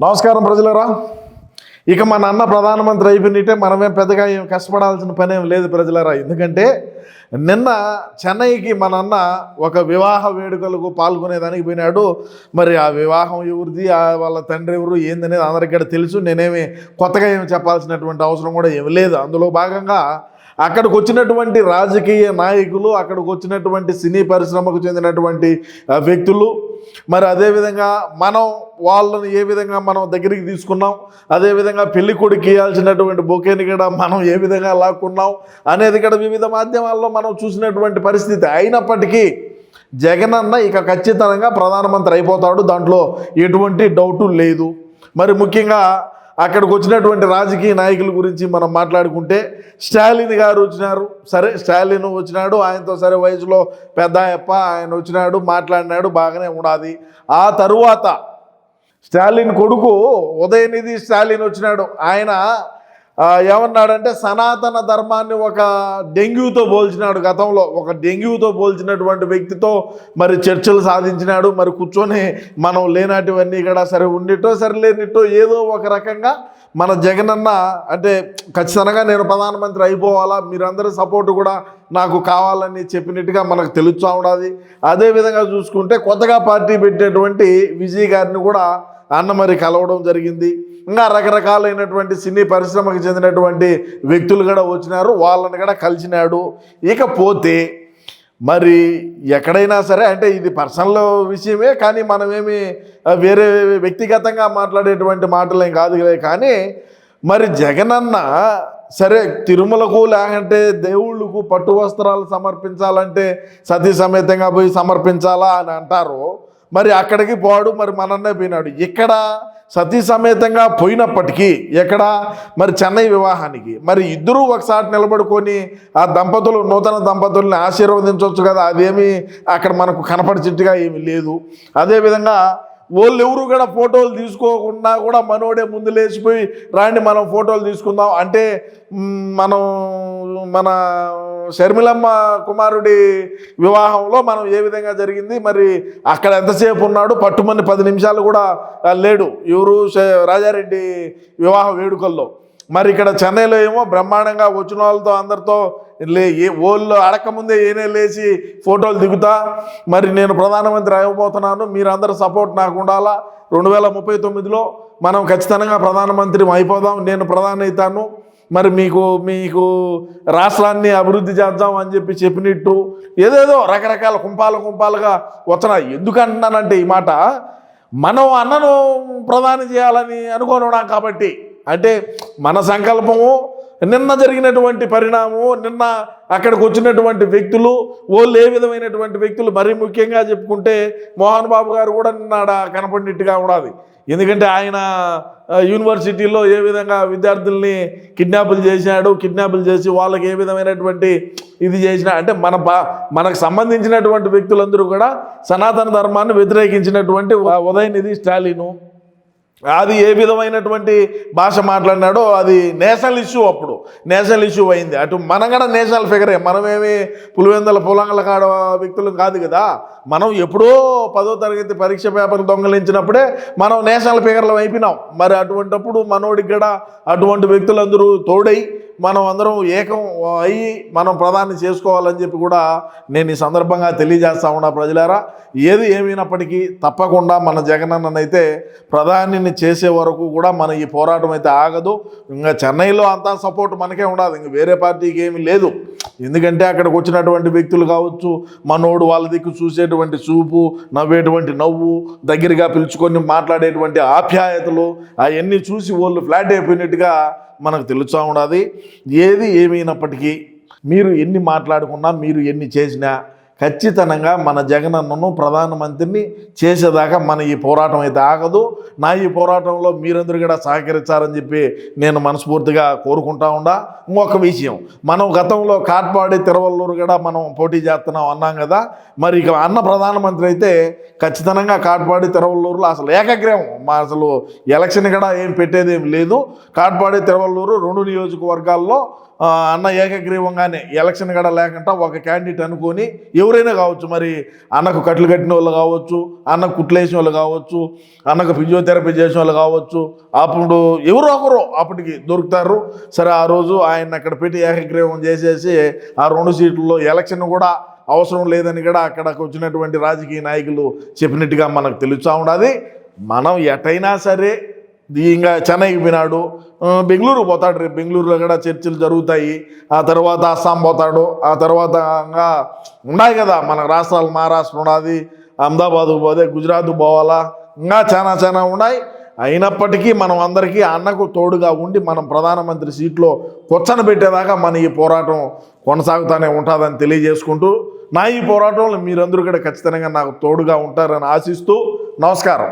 నమస్కారం ప్రజలరా. ఇక మన అన్న ప్రధానమంత్రి అయిపోయినట్టే మనమేం పెద్దగా ఏం కష్టపడాల్సిన పని ఏం లేదు ప్రజలరా. ఎందుకంటే నిన్న చెన్నైకి మన అన్న ఒక వివాహ వేడుకలకు పాల్గొనేదానికి పోయినాడు. మరి ఆ వివాహం ఎవరిది ఆ వాళ్ళ తండ్రి ఎవరు ఏందనేది అందరికీ తెలుసు. నేనేమి కొత్తగా ఏమి చెప్పాల్సినటువంటి అవసరం కూడా ఏమి లేదు. అందులో భాగంగా అక్కడికి వచ్చినటువంటి రాజకీయ నాయకులు అక్కడికి వచ్చినటువంటి సినీ పరిశ్రమకు చెందినటువంటి వ్యక్తులు. మరి అదేవిధంగా మనం వాళ్ళని ఏ విధంగా మనం దగ్గరికి తీసుకున్నాం అదేవిధంగా పెళ్ళి కొడుకు ఇవ్వాల్సినటువంటి బొకేని కూడా మనం ఏ విధంగా లాక్కున్నాం అనేది కూడా వివిధ మాధ్యమాల్లో మనం చూసినటువంటి పరిస్థితి. అయినప్పటికీ జగనన్న ఇక ఖచ్చితంగా ప్రధానమంత్రి అయిపోతాడు దాంట్లో ఎటువంటి డౌటు లేదు. మరి ముఖ్యంగా అక్కడికి వచ్చినటువంటి రాజకీయ నాయకుల గురించి మనం మాట్లాడుకుంటే స్టాలిన్ గారు వచ్చినారు. సరే స్టాలిన్ వచ్చినాడు. ఆయనతో సరే వయసులో పెద్దాయప్ప ఆయన వచ్చినాడు మాట్లాడినాడు బాగానే ఉండాది ఆ తరువాత స్టాలిన్ కొడుకు ఉదయనిధి స్టాలిన్ వచ్చినాడు. ఆయన ఏమన్నాడంటే సనాతన ధర్మాన్ని ఒక డెంగ్యూతో పోల్చినాడు గతంలో. ఒక డెంగ్యూతో పోల్చినటువంటి వ్యక్తితో మరి చర్చలు సాధించినాడు. మరి కూర్చొని మనం లేనాటివన్నీ కూడా సరే ఉండిటో సరే లేనిటో ఏదో ఒక రకంగా మన జగనన్న అంటే ఖచ్చితంగా నేను ప్రధానమంత్రి అయిపోవాలా మీరందరూ సపోర్ట్ కూడా నాకు కావాలని చెప్పినట్టుగా మనకు తెలుస్తూ ఉన్నది అదేవిధంగా చూసుకుంటే కొత్తగా పార్టీ పెట్టినటువంటి విజయ్ గారిని కూడా అన్న మరి కలవడం జరిగింది. ఇంకా రకరకాలైనటువంటి సినీ పరిశ్రమకు చెందినటువంటి వ్యక్తులు కూడా వచ్చినారు. వాళ్ళని కూడా కలిసినాడు. ఇకపోతే మరి ఎక్కడైనా సరే అంటే ఇది పర్సనల్ విషయమే కానీ మనమేమి వేరే వ్యక్తిగతంగా మాట్లాడేటువంటి మాటలేం కాదులే కానీ మరి జగనన్న సరే తిరుమలకు లేకంటే దేవుళ్ళకు పట్టు వస్త్రాలు సమర్పించాలంటే సతీ సమేతంగా పోయి సమర్పించాలా అని అంటారు మరి అక్కడికి పోడు మరి మనన్నే పోయినాడు. ఇక్కడ సతీ సమేతంగా పోయినప్పటికీ ఎక్కడ? మరి చెన్నై వివాహానికి. మరి ఇద్దరూ ఒకసారి నిలబడుకొని ఆ దంపతులు నూతన దంపతుల్ని ఆశీర్వదించవచ్చు కదా అదేమి అక్కడ మనకు కనపడిచిట్టుగా ఏమీ లేదు. అదేవిధంగా వాళ్ళు ఎవరు కూడా ఫోటోలు తీసుకోకుండా కూడా మనోడే ముందు లేచిపోయి రాండి మనం ఫోటోలు తీసుకుందాం. అంటే మనం మన షర్మిలమ్మ కుమారుడి వివాహంలో మనం ఏ విధంగా జరిగింది? మరి అక్కడ ఎంతసేపు ఉన్నాడు? పట్టుమని పది నిమిషాలు కూడా లేడు. ఎవరు? రాజారెడ్డి వివాహ వేడుకల్లో. మరి ఇక్కడ చెన్నైలో ఏమో బ్రహ్మాండంగా వచ్చిన వాళ్ళతో అందరితో లే ఏ ఓళ్ళు అడకముందే ఏనే లేచి ఫోటోలు దిగుతా. మరి నేను ప్రధానమంత్రి అయిపోతున్నాను మీరందరూ సపోర్ట్ నాకు ఉండాలా? రెండు వేల ముప్పై తొమ్మిదిలో మనం ఖచ్చితంగా ప్రధానమంత్రి అయిపోదాం. నేను ప్రధాని అవుతాను. మరి మీకు మీకు రాష్ట్రాన్ని అభివృద్ధి చేద్దాం అని చెప్పి చెప్పినట్టు ఏదేదో రకరకాల కుంపాల కుంపాలుగా వచ్చిన ఎందుకు అంటున్నానంటే ఈ మాట మనం అన్నను ప్రధాని చేయాలని అనుకోనున్నాం కాబట్టి. అంటే మన సంకల్పము నిన్న జరిగినటువంటి పరిణామం నిన్న అక్కడికి వచ్చినటువంటి వ్యక్తులు వాళ్ళు ఏ విధమైనటువంటి వ్యక్తులు మరీ ముఖ్యంగా చెప్పుకుంటే మోహన్ బాబు గారు కూడా నిన్నాడ కనపడినట్టుగా ఉన్నది ఎందుకంటే ఆయన యూనివర్సిటీలో ఏ విధంగా విద్యార్థుల్ని కిడ్నాపులు చేసినాడు కిడ్నాపులు చేసి వాళ్ళకి ఏ విధమైనటువంటి ఇది చేసిన అంటే మన బా మనకు సంబంధించినటువంటి వ్యక్తులందరూ కూడా సనాతన ధర్మాన్ని వ్యతిరేకించినటువంటి ఉదయనిధి స్టాలిను అది ఏ విధమైనటువంటి భాష మాట్లాడినాడో అది నేషనల్ ఇష్యూ అప్పుడు. నేషనల్ ఇష్యూ అయింది. అటు మనం కూడా నేషనల్ ఫిగరే. మనమేమి పులివెందల పొలంగల కాడ వ్యక్తులు కాదు కదా. మనం ఎప్పుడో పదో తరగతి పరీక్ష పేపర్ దొంగలించినప్పుడే మనం నేషనల్ ఫిగర్లు అయిపోయినాం. మరి అటువంటిప్పుడు మనోడికి కూడా అటువంటి వ్యక్తులందరూ తోడై మనం అందరం ఏకం అయ్యి మనం ప్రధాని చేసుకోవాలని చెప్పి కూడా నేను ఈ సందర్భంగా తెలియజేస్తా ఉన్నా ప్రజలారా. ఏది ఏమైనప్పటికీ తప్పకుండా మన జగనన్ననైతే ప్రధానిని చేసే వరకు కూడా మన ఈ పోరాటం అయితే ఆగదు. ఇంకా చెన్నైలో అంతా సపోర్ట్ మనకే ఉండదు ఇంక వేరే పార్టీకి ఏమీ లేదు. ఎందుకంటే అక్కడికి వచ్చినటువంటి వ్యక్తులు కావచ్చు మనోడు వాళ్ళ దిక్కు చూసేటువంటి చూపు నవ్వేటువంటి నవ్వు దగ్గరగా పిలుచుకొని మాట్లాడేటువంటి ఆప్యాయతలు అవన్నీ చూసి వాళ్ళు ఫ్లాట్ అయిపోయినట్టుగా మనకు తెలుస్తూ ఉన్నది ఏది ఏమైనప్పటికీ మీరు ఎన్ని మాట్లాడుకున్నా మీరు ఎన్ని చేసినా ఖచ్చితంగా మన జగనన్నను ప్రధానమంత్రిని చేసేదాకా మన ఈ పోరాటం అయితే ఆగదు. నా ఈ పోరాటంలో మీరందరూ కూడా సహకరించారని చెప్పి నేను మనస్ఫూర్తిగా కోరుకుంటా ఉండా. ఇంకొక విషయం మనం గతంలో కాట్పాడి తిరువల్లూరు కూడా మనం పోటీ చేస్తున్నాం అన్నాం కదా. మరి ఇక అన్న ప్రధానమంత్రి అయితే ఖచ్చితంగా కాట్పాడి తిరువల్లూరులో అసలు ఏకగ్రహం మా అసలు ఎలక్షన్ కూడా ఏం పెట్టేది ఏం లేదు. కాట్పాడి తిరువల్లూరు రెండు నియోజకవర్గాల్లో అన్న ఏకగ్రీవంగానే ఎలక్షన్ కూడా లేకుండా ఒక క్యాండిడేట్ అనుకొని ఎవరైనా కావచ్చు మరి అన్నకు కట్లు కట్టిన వాళ్ళు కావచ్చు అన్నకు కుట్లేసిన వాళ్ళు కావచ్చు అన్నకు ఫిజియోథెరపీ చేసిన వాళ్ళు కావచ్చు అప్పుడు ఎవరో ఒకరు అప్పటికి దొరుకుతారు. సరే ఆ రోజు ఆయన అక్కడ పెట్టి ఏకగ్రీవం చేసేసి ఆ రెండు సీట్లలో ఎలక్షన్ కూడా అవసరం లేదని కూడా అక్కడకు వచ్చినటువంటి రాజకీయ నాయకులు చెప్పినట్టుగా మనకు తెలుస్తూ ఉండదు. మనం ఎటైనా సరే ఇంకా చెన్నైకి పోయినాడు. బెంగళూరు పోతాడు రేపు బెంగళూరులో కూడా చర్చలు జరుగుతాయి. ఆ తర్వాత అస్సాం పోతాడు. ఆ తర్వాత ఇంకా ఉన్నాయి కదా మన రాష్ట్రాలు మహారాష్ట్ర ఉన్నది అహ్మదాబాదు పోతే గుజరాత్ పోవాలా? ఇంకా చాలా చాలా ఉన్నాయి. అయినప్పటికీ మనం అందరికీ అన్నకు తోడుగా ఉండి మనం ప్రధానమంత్రి సీట్లో కూర్చొని పెట్టేదాకా మన ఈ పోరాటం కొనసాగుతూనే ఉంటుందని తెలియజేసుకుంటూ నా ఈ పోరాటంలో మీరందరూ కూడా ఖచ్చితంగా నాకు తోడుగా ఉంటారని ఆశిస్తూ నమస్కారం.